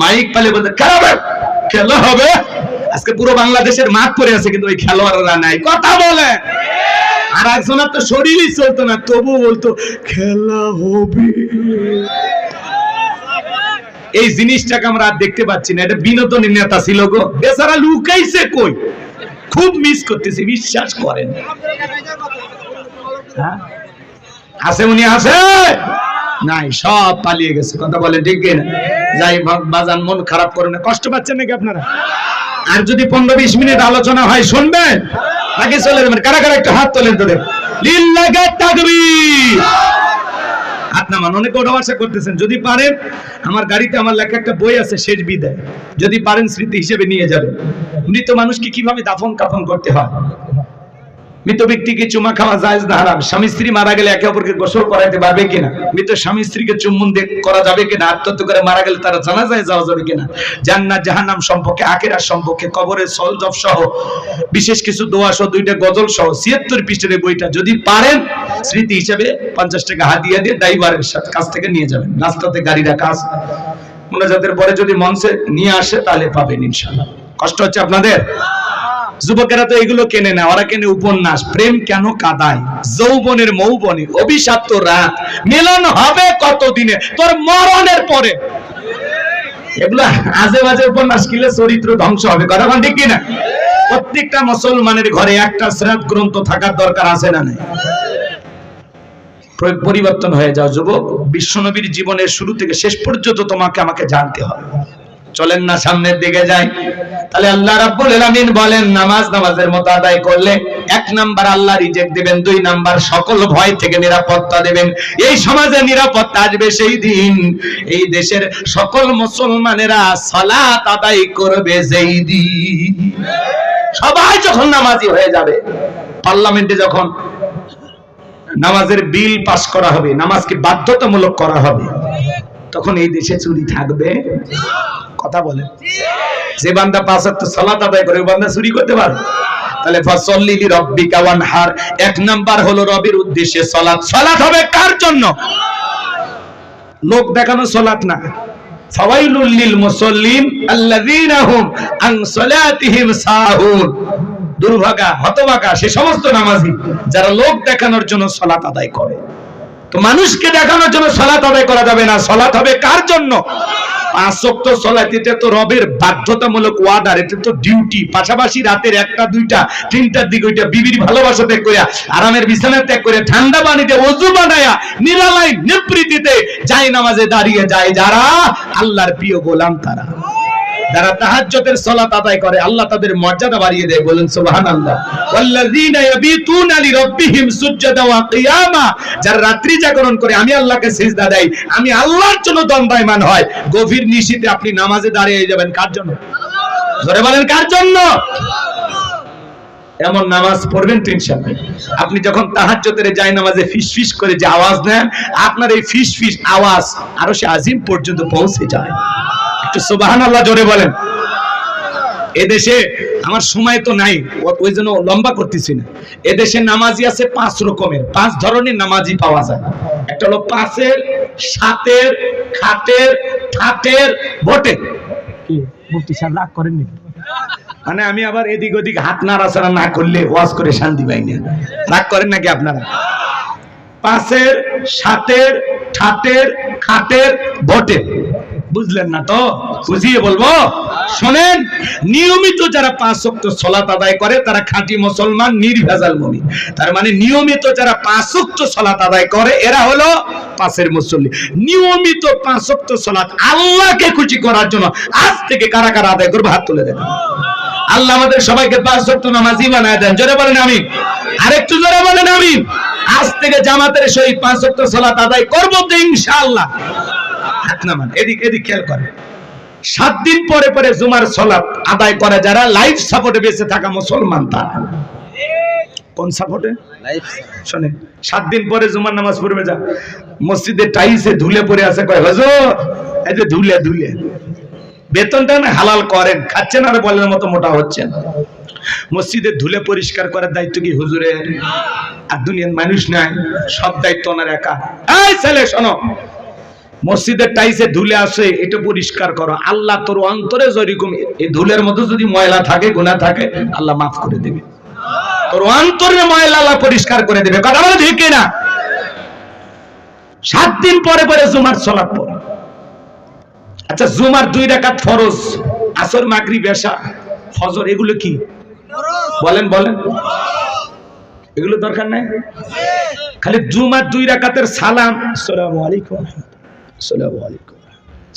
Mic পালে বলতে, খেলা হবে খেলা হবে। আজকে পুরো বাংলাদেশের মাঠ পড়ে আছে, কিন্তু ওই খেলোয়াড়রা নাই। কথা বলে। আর একজনের তো শরীরই চলতো না তবু বলতো, খেলা হবে। এই জিনিসটাকে আমরা আর দেখতে পাচ্ছি না। এটা বিনোদনের নেতা ছিল গো। বেচারা লুকাইছে কই? খুব মিস করতেছি, বিশ্বাস করেন। হ্যাঁ? আছে উনি, আছে? নাই, সব পালিয়ে গেছে। কথা বলে ঠিক না যাই হোক বাজান মন খারাপ করে না। কষ্ট পাচ্ছেন নাকি আপনারা? আর যদি পনেরো বিশ মিনিট আলোচনা হয় শুনবেন? নাকি চলে যাবেন। কারা কারা একটু হাত তোলেন তোদের? লিল্লাহে তাকবীর। হাত নামান। অনেকে ওটা আশা করতেছেন যদি পারেন আমার গাড়িতে আমার লেখা একটা বই আছে শেষ বিদায়। যদি পারেন স্মৃতি হিসেবে নিয়ে যাবেন। মৃত মানুষকে কীভাবে দাফন কাফন করতে হয়? মৃত ব্যক্তিকে চুমা খাওয়া যায় না, হারাম। স্বামী স্ত্রী মারা গেলে একে অপরকে গোসল করাইতে পারবে কিনা? মৃত স্বামী স্ত্রীকে চুম্বন দিয়ে করা যাবে কিনা? আত্মহত্যা করে মারা গেলে তারা জানা যায় যাওয়া যাবে কিনা? জান্নাত, জাহান্নাম সম্পর্কে আখেরার সম্পর্কে কবরের সলজব সহ, বিশেষ কিছু দোয়া সহ, দুইটা গজল সহ, ছিয়াত্তর পৃষ্ঠের বইটা যদি পারেন, স্মৃতি হিসেবে পঞ্চাশ টাকা হাতিয়া দিয়ে ড্রাইভারের সাথে কাছ থেকে নিয়ে যাবেন। রাস্তাতে গাড়ি রাখা আছে। মোনাজাতের পরে যদি মঞ্চে নিয়ে আসে, তাহলে পাবেন ইনশাল্লাহ কষ্ট হচ্ছে আপনাদের? যুবকেরা তো এগুলো কেনে না, ওরা কেনে উপন্যাস। প্রেম কেন কাদায়? যৌবনের মৌবনে, অভিশাপ্ত রাত। মিলন হবে কতদিনে? তোর মরণের পরে। আজে বাজে উপন্যাস চরিত্র ধ্বংস হবে। কথা ঠিক প্রত্যেকটা মুসলমানের ঘরে একটা শ্রাদ গ্রন্থ থাকার দরকার আছে না নাই? পরিবর্তন হয়ে যাও যুবক। বিশ্বনবীর জীবনের শুরু থেকে শেষ পর্যন্ত তোমাকে আমাকে জানতে হবে। চলেন না সামনের দিকে যাই। তাহলে আল্লাহ রাব্বুল আলামিন বলেন, নামাজ নামাজের মতো আদায় করলে এক নাম্বার আল্লাহ রিজেক্ট দিবেন, দুই নাম্বার সকল ভয় থেকে নিরাপত্তা দেবেন। এই সমাজে নিরাপত্তা আসবে সেই দিন। এই দেশের সকল মুসলমানেরা সালাত আদায় করবে সেই দিন। সবাই যখন নামাজি হয়ে যাবে, পার্লামেন্টে যখন নামাজের বিল পাস করা হবে, নামাজকে বাধ্যতামূলক করা হবে, তখন এই দেশে চুরি থাকবে। কথা বলে যে বান্দা পাঁচ সালাত আদায় করে ওই বান্দা চুরি করতে পারে তাহলে ফাসল্লি লিরাব্বিকা ওয়ানহার। এক নাম্বার হলো রবির উদ্দেশ্যে সালাত। সালাত হবে কার জন্য? লোক দেখানো সালাত না। ফাওয়াইলুল লিল মুসাল্লিন আল্লাযীনা হুম আন সালাতিহিম সাহুন। দুর্ভাগা, হতভাগা, সে সমস্ত নামাজি, যারা লোক দেখানোর জন্য সালাত আদায় করে। তো মানুষকে দেখানোর জন্য সালাত আদায় করা যাবে না। সালাত হবে কার জন্য? পাঁচ চলাইতে, এটা তো রবের বাধ্যতামূলক ওয়ার্ডার এটা তো ডিউটি পাশাপাশি রাতের একটা, দুইটা, তিনটার দিকে ওইটা বিবির ভালোবাসা ত্যাগ করিয়া, আরামের বিছানা ত্যাগ করে ঠান্ডা পানিতে অজু বানায়া নিরালায় নিবৃত্তিতে যায় নামাজে দাঁড়িয়ে যায় যারা আল্লাহর প্রিয় গোলাম তারা। যারা তাহাজ্জুদের সালাত আদায় করে, আল্লাহ তাদের মর্যাদা বাড়িয়ে দেয়, বলেন সুবহানাল্লাহ। ওয়াল্লাযীনা ইয়াবিতুনা লিরাব্বিহিম সুজদান ওয়া কিয়ামা। যারা রাত্রি জাগরণ করে, আমি আল্লাহকে সিজদা দেই, আমি আল্লাহর জন্য দণ্ডায়মান হয়। গভীর নিশীতে আপনি নামাজে দাঁড়িয়ে যাবেন, কার জন্য? জোরে বলেন, কার জন্য? এমন নামাজ পড়বেন তো ইনশাআল্লাহ আপনি যখন তাহাজ্জুদের যায় নামাজে ফিস ফিস করে যে আওয়াজ দেন আপনার এই ফিস ফিস আওয়াজ আরও সে আজিম পর্যন্ত পৌঁছে যায়। একটু সুবহানাল্লাহ জোরে বলেন। এদেশে আমার সময় তো নাই ওই জন্য লম্বা করতেছি না। এদেশে আছে পাঁচ রকমের, পাঁচ ধরনের পাওয়া যায়। একটা হলো সাতের, খাটের করেননি মানে আমি আবার এদিক ওদিক হাত নাড়াচাড়া না করলে ওয়াজ করে শান্তি পাই রাগ করেন নাকি আপনারা? পাঁচের, সাতের, ঠাটের, খাটের, ভোটের। বুঝলেন না তো? বুঝিয়ে বলব? শোনেন, নিয়মিত যারা পাঁচ ওয়াক্ত সলাত আদায় করে, তারা খাঁটি মুসলমান, নির্ভেজাল মুমিন। তার মানে নিয়মিত যারা পাঁচ ওয়াক্ত সলাত আদায় করে, এরা হলো পাঁচের মুসল্লি। নিয়মিত পাঁচ ওয়াক্ত সলাত আল্লাহকে খুশি করার জন্য আজ থেকে কারা কারা আদায় করবে? হাত তুলে দেন আল্লাহ আমাদের সবাইকে পাঁচ ওয়াক্ত নামাজি বানায় দেন। জোরে বলেন আমি আরেকটু জোরে বলেন আমি আজ থেকে জামাতের সহিত পাঁচ ওয়াক্ত সালাত আদায় করব তো ইনশাআল্লাহ। হাত নামান এদিক এদিক খেয়াল করে। সাত দিন পরে পরে জুমার সলাত আদায় করে যারা লাইফ সাপোর্টে বেঁচে থাকা মুসলমান তারা। কোন সাপোর্টে? শোনে সাত দিন পরে জুমার নামাজ পড়বে যা। মসজিদে টাইসে ধুলে পড়ে আছে কয় হজুর এই যে ধুলে ধুলে। বেতনটা না হালাল করেন খাচ্ছেন আর বলের মতো মোটা হচ্ছেন। মসজিদে ধুলে পরিষ্কার করার দায়িত্ব কি হুজুরের? আর দুনিয়ার মানুষ নাই সব দায়িত্ব ওনার একা। এই ছেলে শোনো মসজিদের টাইসে ধুলে আসে, এটা পরিষ্কার করো। আল্লাহ তোর অন্তরে যেরকম এই ধুলের মধ্যে যদি ময়লা থাকে গুণা থাকে, আল্লাহ মাফ করে দেবে। তোর অন্তরে ময়লা আল্লাহ পরিষ্কার করে দেবে। কথা বলে ঠিক না সাত দিন পরে পরে জুমার সলাপ পড়ে। আচ্ছা জুমার দুই রাকাত ফরজ, আসর মাগরি বেশা ফজর, এগুলো কি? বলেন বলেন। এগুলো দরকার নাই? খালি জুমার দুই রাকাতের সালাম। আসসালামু আলাইকুম।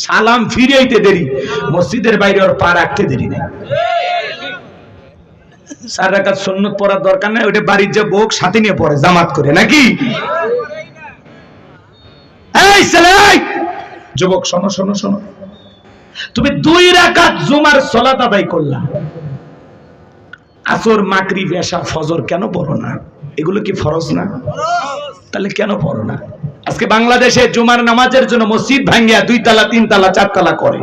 সালাম ফিরাইতে দেরি, মসজিদের বাইরে ওর পা রাখতে দেরি নেই। চার রাকাত সুন্নত পড়ার দরকার নাই, ওটা বাড়ির যে বোক সাথে নিয়ে পড়ে, জামাত করে, নাকি? যুবক, শোনো শোনো শোনো। তুমি দুই রাকাত জুমার সলাত আদায় করলা। আসর মাকরি বেশা ফজর কেন পড়ো না? এগুলো কি ফরজ না? তাহলে কেন পড়ো না? আজকে বাংলাদেশে জুমার নামাজের জন্য মসজিদ ভাঙ্গিয়া দুই তালা, তিন তালা, চার তালা করে।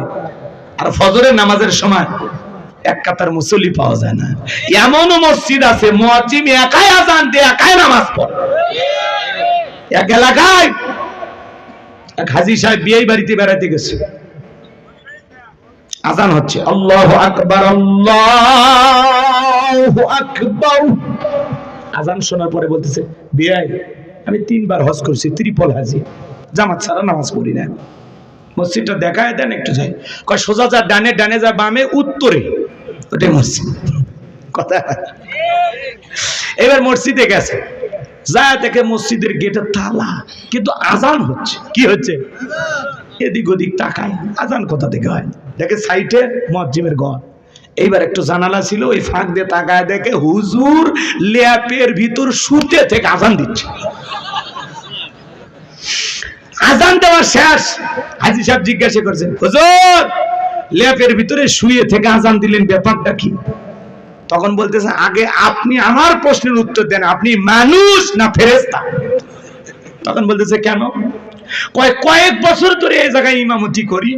আর ফজরের নামাজের সময় এক কাতার মুসল্লি পাওয়া যায় না। এমনও মসজিদ আছে মুয়াজ্জিম একাই আজান দিয়ে, একাই নামাজ পড়ে। এক এলাকায় এক হাজি সাহেব বিয়ে বাড়িতে বেড়াতে গেছে। আজান হচ্ছে। আল্লাহ আকবার আল্লাহ আকবার। আজান শোনার পরে বলতেছে, বিয়াই আমি তিনবার হজ করছি, ত্রিপল হাজি। জামাত ছাড়া নামাজ পড়ি না মসজিদটা দেখায় দেন একটু যাই। কয়, সোজা যা, ডানে ডানে যা, বামে, উত্তরে। ওটাই মসজিদ। কথা। এবার মসজিদে গেছে। যা দেখে মসজিদের গেটে তালা, কিন্তু আজান হচ্ছে। কি হচ্ছে? এদিক ওদিক তাকায়। আজান কোথা থেকে হয়? দেখে সাইটে মসজিদের ঘর। এইবার একটু জানালা ছিল, ওই ফাঁক দিয়ে তাকায় দেখে হুজুর ল্যাপের ভিতর শুতে থেকে আজান দিচ্ছে। আজান দেওয়া শেষ। হাজি সাহেব জিজ্ঞাসা করছেন, হুজুর, ল্যাপের ভিতরে শুয়ে থেকে আজান দিলেন ব্যাপারটা কি? তখন বলতেছে, আগে আপনি আমার প্রশ্নের উত্তর দেন, আপনি মানুষ না ফেরেস্তা তখন বলতেছে, কেন? কয়েক বছর ধরে এই জায়গায় ইমামতি করি।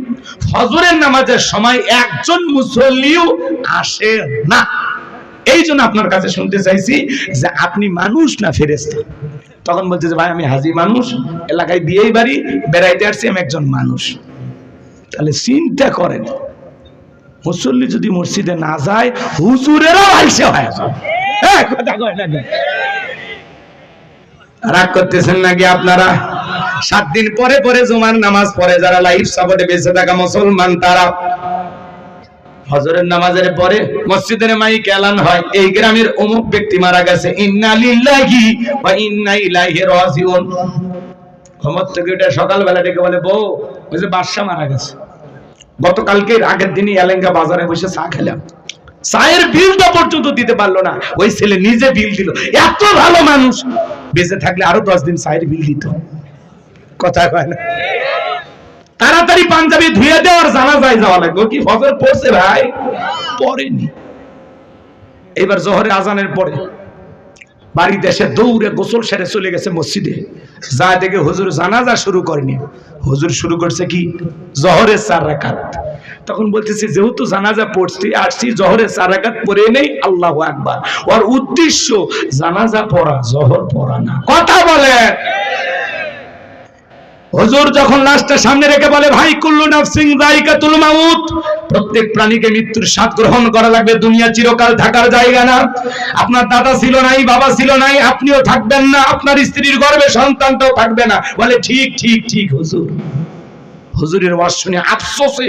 ফজরের নামাজের সময় একজন মুসল্লিও আসে না। এই জন্য আপনার কাছে শুনতে চাইছি যে আপনি মানুষ না ফেরেস্তা তখন বলছে যে, ভাই, আমি হাজি মানুষ, এলাকায় বিয়েই বাড়ি, বেড়াইতে আসছি, আমি একজন মানুষ। তাহলে চিন্তা করেন, মুসল্লি যদি মসজিদে না যায়, হুজুরেরও আইসে হয়ে হ্যাঁ? রাগ করতেছেন নাকি আপনারা? সাত দিন পরে পরে জুমার নামাজ পড়ে, যারা লাইফ সাপোর্টে বেঁচে থাকা মুসলমান, তারা হজরের নামাজের পরে মসজিদের হয়। এই গ্রামের অমুক ব্যক্তি মারা গেছে। সকালবেলা ডেকে বলে, বউ, ওই যে বাদশা মারা গেছে। গতকালকে আগের দিনই এলেঙ্গা বাজারে বসে চা খেলাম। চায়ের বিলটা পর্যন্ত দিতে পারল না। ওই ছেলে নিজে বিল দিল। এত ভালো মানুষ। বেঁচে থাকলে আরও দশ দিন চায়ের বিল দিত। কথা কয় না। তাড়াতাড়ি পাঞ্জাবি ধুয়ে দেওয়ার জানা যায় যাওয়া লাগবে। কি ফজর পড়ছে ভাই? পড়েনি। এবার জহরে আজানের পরে বাড়িতে এসে দৌড়ে গোসল সেরে চলে গেছে মসজিদে। যা দেখে হুজুর জানাজা শুরু করেনি। হুজুর শুরু করছে কি? জহরের চার রাকাত। তখন বলতেছি, যেহেতু জানাজা পড়ছি, আসছি, জহরের চার রাকাত পড়ে নেই, আল্লাহ আকবার। ওর উদ্দেশ্য, জানাজা পড়া, জহর পড়া না। কথা বলে হুজুর যখন লাশটা সামনে রেখে বলে, ভাই, কুল্লু নাফসিং যায়িকাতুল মাউত। প্রত্যেক প্রাণীকে মৃত্যুর স্বাদ গ্রহণ করা লাগবে, দুনিয়া চিরকাল থাকার জায়গা না। আপনার দাদা ছিল নাই, বাবা ছিল নাই, আপনিও থাকবেন না, আপনার স্ত্রীর গর্ভে সন্তানটাও থাকবে না। বলে, ঠিক ঠিক ঠিক, হুজুর। হুজুরের ওয়াজ শুনে আফসোসে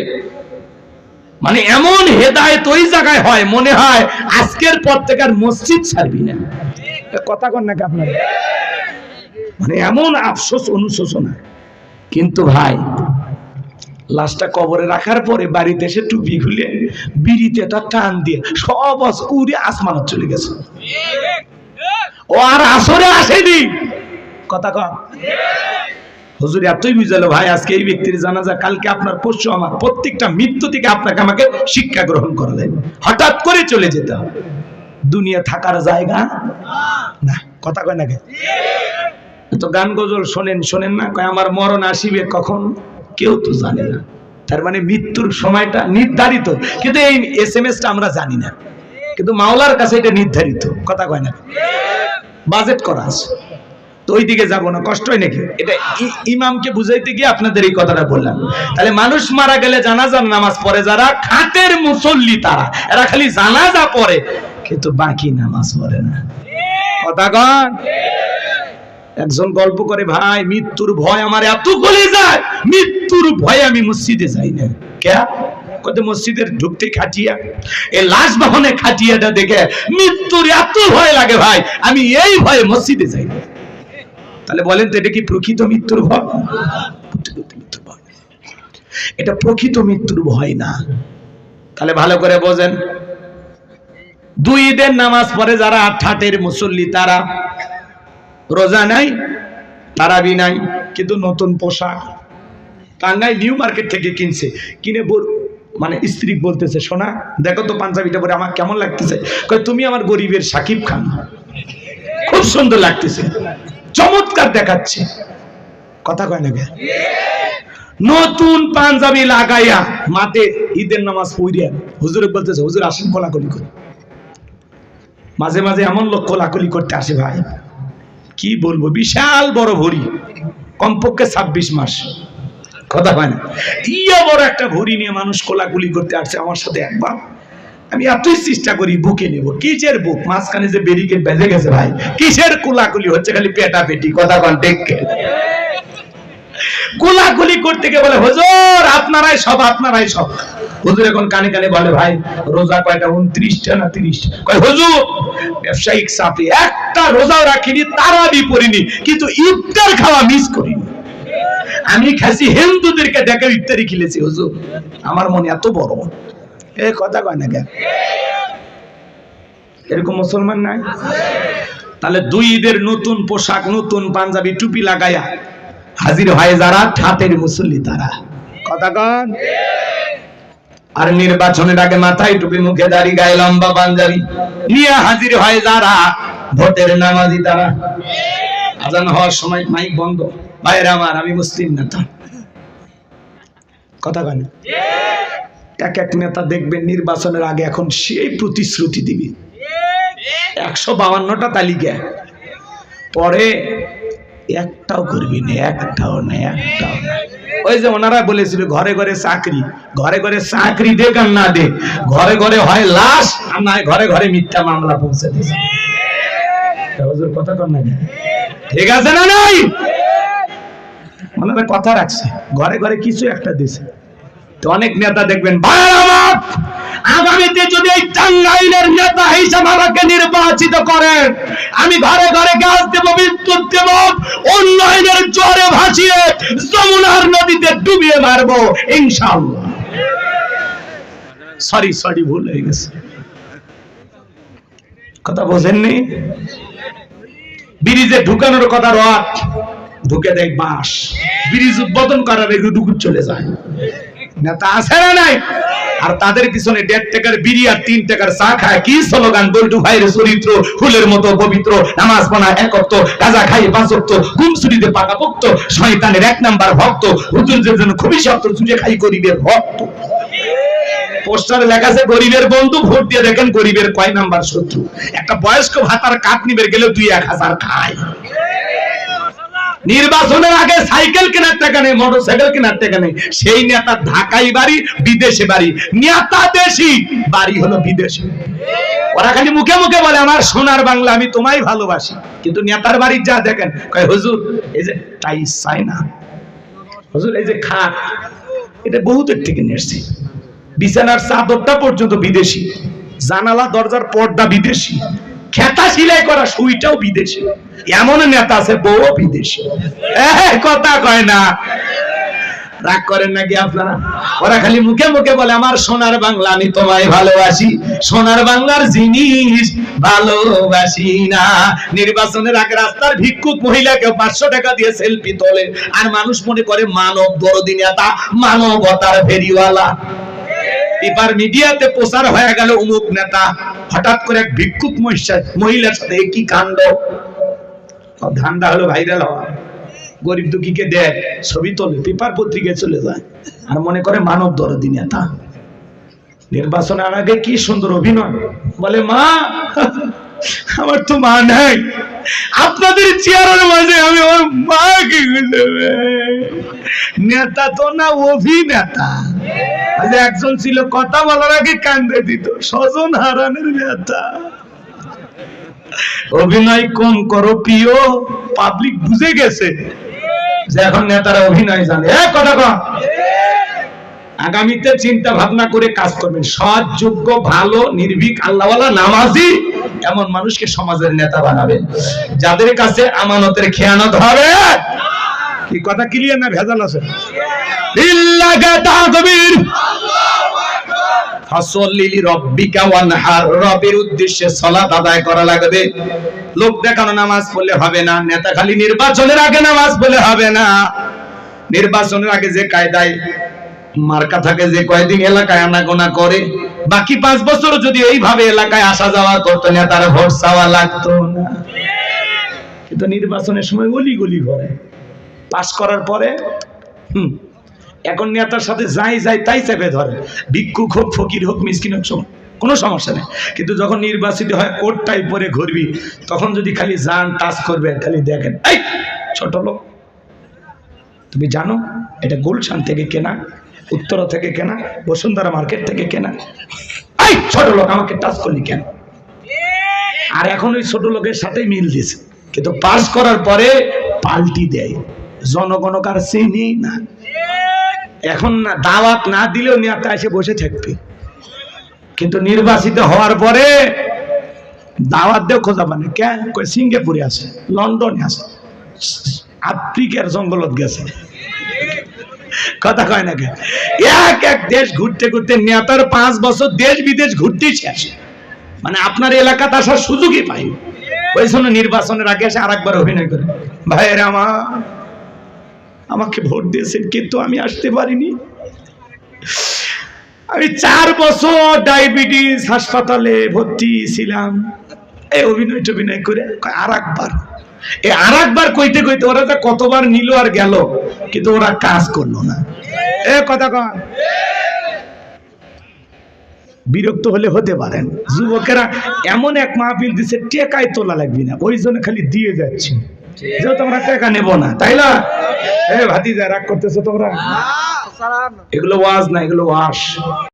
মানে এমন হেদায়েত ওই জায়গায় হয়, মনে হয় আজকের পর থেকে আর মসজিদ ছাড়বি না। কথা কন নাকি আপনার? মানে এমন আফসোস, অনুশোচনা। কিন্তু ভাই, লাশটা কবরে রাখার পরে বাড়িতে এসে টুপি খুলে বিড়িতে তার টান দিয়ে সব উড়ে আসমান চলে গেছে। ও আর আসরে আসেনি। কথা কম হুজুর, এতই বুঝালো ভাই, আজকে এই ব্যক্তির জানাজা, কালকে আপনার পরশু আমার প্রত্যেকটা মৃত্যু থেকে আপনাকে আমাকে শিক্ষা গ্রহণ করা যায়। হঠাৎ করে চলে যেতে হবে। দুনিয়া থাকার জায়গা না? কথা কয় না কে? তো গান গজল শোনেন শোনেন না? আমার মরণ আসিবে কখন? কেউ তো জানে না। তার মানে মৃত্যুর সময়টা নির্ধারিত। কিন্তু এই এস এম এসটা আমরা জানি না। কিন্তু মাওলার কাছে এটা নির্ধারিত। কথা কয় না। বাজেট করা আছে। তো ওই দিকে যাব না। কষ্ট হয় নাকি? এটা ইমামকে বুঝাইতে গিয়ে আপনাদের এই কথাটা বললাম। তাহলে মানুষ মারা গেলে জানাজার নামাজ পড়ে যারা, খাটের মুসল্লি তারা। এরা খালি জানাজা পড়ে, কিন্তু বাকি নামাজ পড়ে না। কথা কন? একজন গল্প করে, ভাই, মৃত্যুর ভয় আমার এত গলে যায়, মৃত্যুর ভয়ে আমি মসজিদে যাই না। কে মসজিদের ঢুকতে খাটিয়া এই লাশ বাহনে খাটিয়াটা দেখে মৃত্যুর এত ভয় লাগে ভাই, আমি এই ভয়ে মসজিদে যাই না। তাহলে বলেন তো, এটা কি প্রকৃত মৃত্যুর ভয়। এটা প্রকৃত মৃত্যুর ভয় না। তাহলে ভালো করে বোঝেন। দুই ঈদের নামাজ পড়ে যারা ঠাটের মুসল্লি, তারা রোজা নাই, তারাবি নাই, কিন্তু নতুন পোশাক। টাঙ্গাই নিউ মার্কেট থেকে কিনছে। কিনে মানে স্ত্রী বলতেছে শোনা দেখো তো পাঞ্জাবিটা পরে আমার কেমন লাগতেছে? তুমি আমার গরিবের সাকিব খান। খুব সুন্দর লাগতেছে। চমৎকার দেখাচ্ছে। কথা কয় না? নতুন পাঞ্জাবি লাগাইয়া মাতে ঈদের নামাজ পড়িয়া, হুজুরে বলতেছে, হুজুর, আসেন কোলাকুলি করে। মাঝে মাঝে এমন লোক কোলাকুলি করতে আসে ভাই। কি বলব? বিশাল বড় ভরি। কমপক্ষে ছাব্বিশ মাস। কথা হয় না। ইয়া বড় একটা ভরি নিয়ে মানুষ কোলাকুলি করতে আসছে আমার সাথে একবার। আমি এতই চেষ্টা করি বুকে নেব। কিসের বুক? মাঝখানে যে বেরিকেট বেজে গেছে ভাই। কিসের কোলাকুলি হচ্ছে? খালি পেটা পেটি কথা কন, টেকে কোলাকুলি করতে গিয়ে বলে, হুজুর, আপনারাই সব আপনারাই সব। হুজুর এখন কানে কানে বলে, ভাই, রোজা কয়টা? উনত্রিশটা না তিরিশটা? কয়, হুজুর, ব্যবসায়িক চাপে একটা রোজাও রাখিনি, তারাবি পড়িনি, কিন্তু ইফতার খাওয়া মিস করিনি। আমি খাসি হিন্দুদেরকে দেখে ইফতারি খেলেছি, হুজুর। আমার মনে এত বড়। এ কথা কয় না কেন? এরকম মুসলমান নাই? তাহলে দুই ঈদের নতুন পোশাক, নতুন পাঞ্জাবি, টুপি লাগায়া হাজির হয় যারা? ঠাতের মুসল্লি তারা। কথা কন। আর নির্বাচনের আগে মাথায় টুপি মুখে দাড়ি গায়ে লম্বা পাঞ্জাবি নিয়ে হাজির হয় যারা? ভোটের নামাজি তারা। আজান হওয়ার সময় মাইক বন্ধ। ভাইয়ের আমার আমি মুসলিম নেতা। কথা কেন। এক এক নেতা দেখবেন নির্বাচনের আগে এখন সেই প্রতিশ্রুতি দিবি। একশো বাউান্নটা তালিকা। পরে একটাও করবি না একটাও না একটাও না। ওই যে ওনারা বলেছিল ঘরে ঘরে চাকরি ঘরে ঘরে চাকরি দেখ আর না দে। ঘরে ঘরে হয় লাশ আর না ঘরে ঘরে মিথ্যা মামলা পৌঁছে দিয়েছে। কথা না ঠিক আছে না কথা রাখছে। ঘরে ঘরে কিছু একটা দিছে তো অনেক নেতা দেখবেন আমার, আগামীতে যদি এই টাঙ্গাইলের নেতা হিসাবে আমাকে নির্বাচিত করেন, আমি ঘরে ঘরে গাছ দেব, বিদ্যুৎ দেব, উন্নয়নের জোরে ভাসিয়ে যমুনার নদীতে ডুবিয়ে মারবো, ইনশাআল্লাহ। সরি সরি ভুল হয়ে গেছে। কথা বোঝেননি? ব্রিজে ঢুকানোর কথা রথ ঢুকে দেয় বাঁশ। ব্রিজ উদ্বোধন করার একটু চলে যায়। নেতা আছে না নাই? আর তাদের পিছনে দেড় টাকার বিড়ি আর তিন টাকার চা খায়। কি স্লোগান? বল্টু ভাইয়ের চরিত্র, ফুলের মতো পবিত্র, নামাজ পড়া একত্র, গাজা খাই পাঁচক্ত গুমসুরিতে পাকা ভক্ত শয়তানের এক নাম্বার ভক্ত হুজুরদের জন্য খুবই শক্ত চুজে খাই গরিবের ভক্ত। পোস্টারে লেখা আছে, গরিবের বন্ধু, ভোট দিয়ে দেখেন গরিবের কয় নাম্বার শত্রু। একটা বয়স্ক ভাতার কাঠ নিবে গেলে দুই এক হাজার খায়। নির্বাচনের আগে সাইকেল কেনার টাকা নেই মোটর সাইকেল কেনার টাকা নেই। সেই নেতা ঢাকাই বাড়ি, বিদেশে বাড়ি। নেতা দেশি, বাড়ি হলো বিদেশে। ওরা খালি মুখে মুখে বলে, আমার সোনার বাংলা আমি তোমায় ভালোবাসি। কিন্তু নেতার বাড়ি যা দেখেন, কয়, হুজুর, এই যে টাই চায়না হুজুর, এই যে খাট। এটা বহুতের থেকে নিয়েছে বিছানার চাদরটা পর্যন্ত বিদেশি। জানালা, দরজার পর্দা বিদেশি। খেতা সিলাই করা সুইটাও বিদেশি। এমন নেতা আছে বউ বিদেশি। কথা কয় না। রাগ করেন নাকি আপনারা? ওরা খালি মুখে মুখে বলে, আমার সোনার বাংলা আমি তোমায় ভালোবাসি। সোনার বাংলার জিনিস ভালোবাসি না নির্বাচনের আগে রাস্তার ভিক্ষুক মহিলাকে পাঁচশো টাকা দিয়ে সেলফি তোলে। আর মানুষ মনে করে মানব দরদি নেতা মানবতার ফেরিওয়ালা। এবার মিডিয়াতে প্রচার হয়ে গেল অমুক নেতা। হঠাৎ করে এক ভিক্ষুক মহিলার সাথে কি কাণ্ড? ধান্দা হলো ভাইরাল হওয়া। গরিব দুঃখীকে দেয়, ছবি তোলে, পেপার পত্রিকায় চলে যায়। আর মনে করে মানব দরদি নেতা। নির্বাচনের আগে কি সুন্দর অভিনয়? বলে, মা, আমার তো মা নাই। আপনাদের চেয়ারের মাঝে আমি আমার মা কি নেতা তো না অভিনেতা। একজন ছিল, কথা বলার আগে কান্দে দিত। স্বজন হারানের নেতা। অভিনয় কম করো, প্রিয়। পাবলিক বুঝে গেছে যে এখন নেতারা অভিনয় জানে। এ, কথা কম আগামীতে চিন্তা ভাবনা করে কাজ করবেন। সৎ, যোগ্য, ভালো, নির্ভীক, আল্লাহওয়ালা, নামাজি এমন মানুষকে সমাজের নেতা বানাবেন। যাদের কাছে আমানতের খেয়ানত হবে। কি কথা ক্লিয়ার না, ভেজাল আছে? ইল্লাকা তাকবীর ফাসল্লিলি রব্বিকা ওয়ানহার। রবের উদ্দেশ্যে সালাত আদায় করা লাগবে। লোক দেখানো নামাজ পড়লে হবে না, নেতা খালি নির্বাচনের আগে নামাজ পড়লে হবে না। নির্বাচনের আগে যে কায়দায় মার্কা থাকে, যে কয়দিন এলাকায় আনাগোনা করে, বাকি পাঁচ বছর যদি এইভাবে এলাকায় আসা যাওয়া করতো, নেতারা ভোট চাওয়া লাগতো না। কিন্তু নির্বাচনের সময় গলি গলি করে। পাস করার পরে, হুম এখন নেতার সাথে যাই যাই, তাই চেপে ধরে। ভিক্ষুক হোক, ফকির হোক, মিসকিন হোক কোনো সমস্যা নেই। কিন্তু যখন নির্বাচিত হয়, কোটটাই পরে ঘুরবি। তখন যদি খালি যান, টাচ করবে, খালি দেখেন, এই, ছোট লোক, তুমি জানো, এটা গুলশান থেকে কেনা, উত্তরা থেকে কেনা, বসুন্ধরা মার্কেট থেকে কেনা। এই, ছোট লোক, আমাকে টাচ করলি কেন? আর এখন ওই ছোট লোকের সাথে মিল দিয়েছে কিন্তু পাস করার পরে পাল্টি দেয়। জনগণকার চিনি না। এখন না দাওয়াত না দিলেও নেতা এসে বসে থাকবে। কিন্তু নির্বাচিত হওয়ার পরে দাওয়াত দেও খোঁজা মানে কই সিঙ্গাপুরে আছে, লন্ডনে আছে, আফ্রিকার জঙ্গলত গেছে। কথা কয় না কেন এক এক দেশ ঘুরতে ঘুরতে নেতার পাঁচ বছর দেশ বিদেশ ঘুরতে শেষ। মানে আপনার এলাকাতে আসার সুযোগই পাই ওই জন্য নির্বাচনের আগে এসে আরেকবার অভিনয় করে। ভাইয়ের আমার আমাকে ভোট দিয়েছেন, কিন্তু আমি আসতে পারিনি। আমি চার বছর ডায়াবেটিস হাসপাতালে ভর্তি ছিলাম। এই অভিনয় টভিনয় করে আর একবার এ আর একবার কইতে কইতে ওরা যে কতবার নিল আর গেল, কিন্তু ওরা কাজ করল না। এ কথা কন। বিরক্ত হলে হতে পারেন। যুবকেরা এমন এক মাহফিল দিছে, টেকায় তোলা লাগবে না। ওই জন্য খালি দিয়ে যাচ্ছি। যেহেতু তোমরা টাকা নেব না তাই না? এ ভাতিজা রাগ করতেছো তোমরা? এগুলো ওয়াজ না এগুলো ওয়াশ।